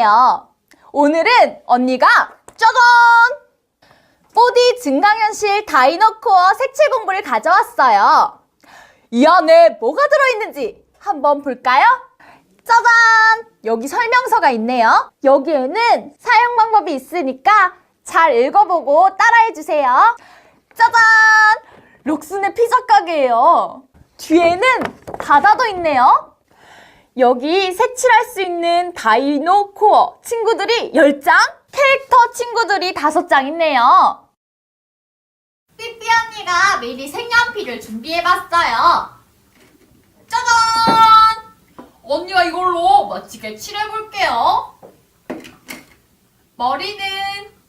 있네요. 오늘은 언니가 짜잔! 4D 증강현실 다이노코어 색칠 공부를 가져왔어요. 이 안에 뭐가 들어있는지 한번 볼까요? 짜잔! 여기 설명서가 있네요. 여기에는 사용 방법이 있으니까 잘 읽어보고 따라해주세요. 짜잔! 록슨의 피자 가게예요. 뒤에는 바다도 있네요. 여기 색칠할 수 있는 다이노 코어 친구들이 10장, 캐릭터 친구들이 5장 있네요. 삐삐 언니가 미리 색연필을 준비해봤어요. 짜잔! 언니가 이걸로 멋지게 칠해볼게요. 머리는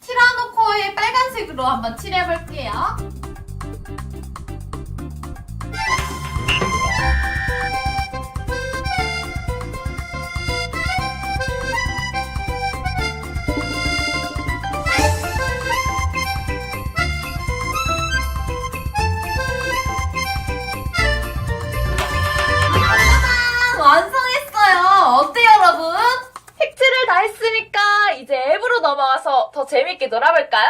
티라노코어의 빨간색으로 한번 칠해볼게요. 넘어가서 더 재밌게 놀아볼까요?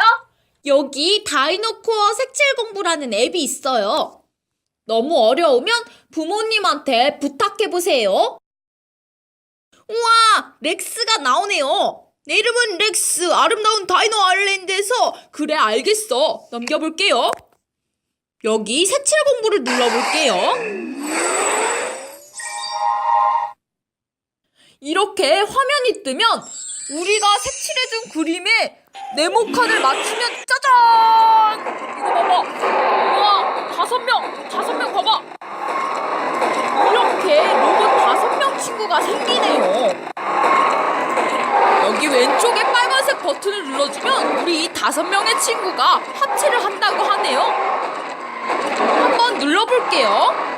여기 다이노코어 색칠 공부라는 앱이 있어요. 너무 어려우면 부모님한테 부탁해보세요. 우와, 렉스가 나오네요. 내 이름은 렉스, 아름다운 다이노 아일랜드에서. 그래, 알겠어. 넘겨볼게요. 여기 색칠 공부를 눌러볼게요. 이렇게 화면이 뜨면 우리가 색칠해준 그림에 네모칸을 맞추면 짜잔! 이거 봐봐. 우와, 다섯 명, 다섯 명 봐봐. 이렇게 로봇 다섯 명 친구가 생기네요. 여기 왼쪽에 빨간색 버튼을 눌러주면 우리 이 다섯 명의 친구가 합체를 한다고 하네요. 한번 눌러볼게요.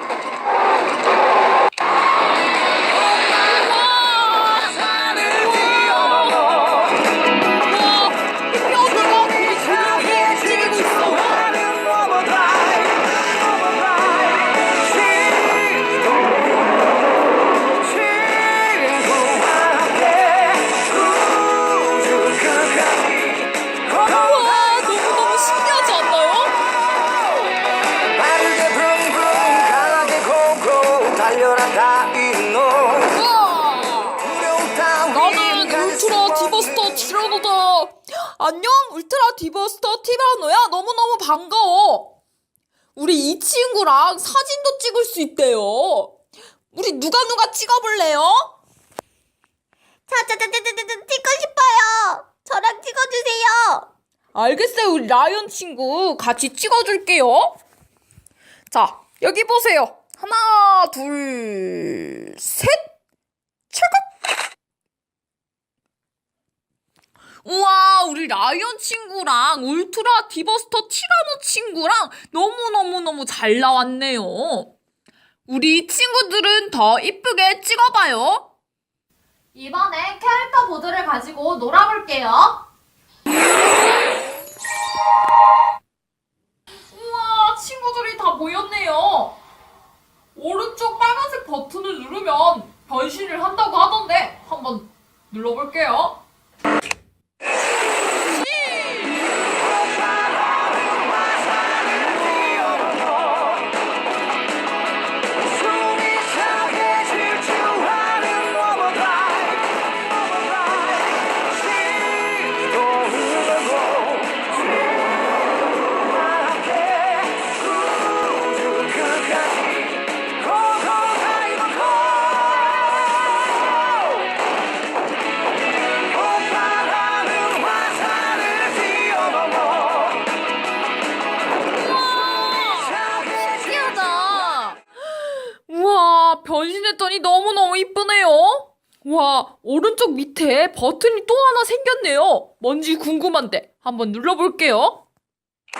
나는 울트라 수 디버스터 티라노다. 안녕 울트라 디버스터 티라노야. 너무너무 반가워. 우리 이 친구랑 사진도 찍을 수 있대요. 우리 누가 누가 찍어볼래요? 저저저저저 찍고 싶어요. 저랑 찍어주세요. 알겠어요. 우리 라이언 친구 같이 찍어줄게요. 자 여기 보세요. 하나 둘셋 찰칵 우와 우리 라이언 친구랑 울트라 디버스터 티라노 친구랑 너무너무너무 잘 나왔네요. 우리 친구들은 더 이쁘게 찍어봐요. 이번에 캐릭터 보드를 가지고 놀아볼게요 눌러볼게요. 변신했더니 너무너무 이쁘네요. 와, 오른쪽 밑에 버튼이 또 하나 생겼네요. 뭔지 궁금한데 한번 눌러볼게요.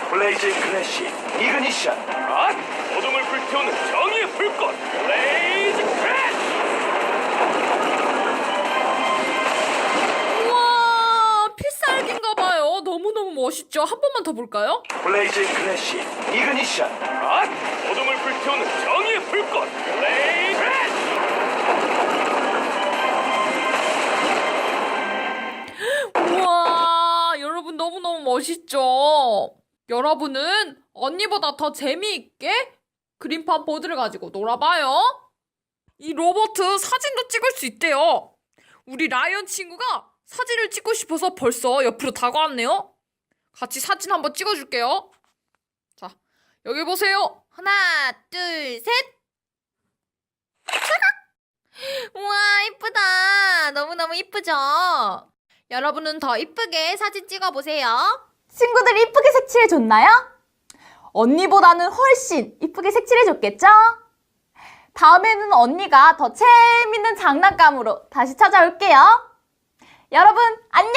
블레이즈 클래시 이그니션 아! 어둠을 불태우는 정의의 불꽃 블레이즈 크래쉬 우와, 필살기인가봐요. 너무너무 멋있죠? 한 번만 더 볼까요? 블레이즈 클래시 이그니션 아! 어둠을 불태우는 정의의 멋있죠? 여러분은 언니보다 더 재미있게 그림판 보드를 가지고 놀아봐요. 이 로봇 사진도 찍을 수 있대요. 우리 라이언 친구가 사진을 찍고 싶어서 벌써 옆으로 다가왔네요. 같이 사진 한번 찍어줄게요. 자, 여기 보세요. 하나, 둘, 셋. 우와, 이쁘다. 너무너무 이쁘죠? 여러분은 더 이쁘게 사진 찍어보세요. 친구들 이쁘게 색칠해줬나요? 언니보다는 훨씬 이쁘게 색칠해줬겠죠? 다음에는 언니가 더 재밌는 장난감으로 다시 찾아올게요. 여러분, 안녕!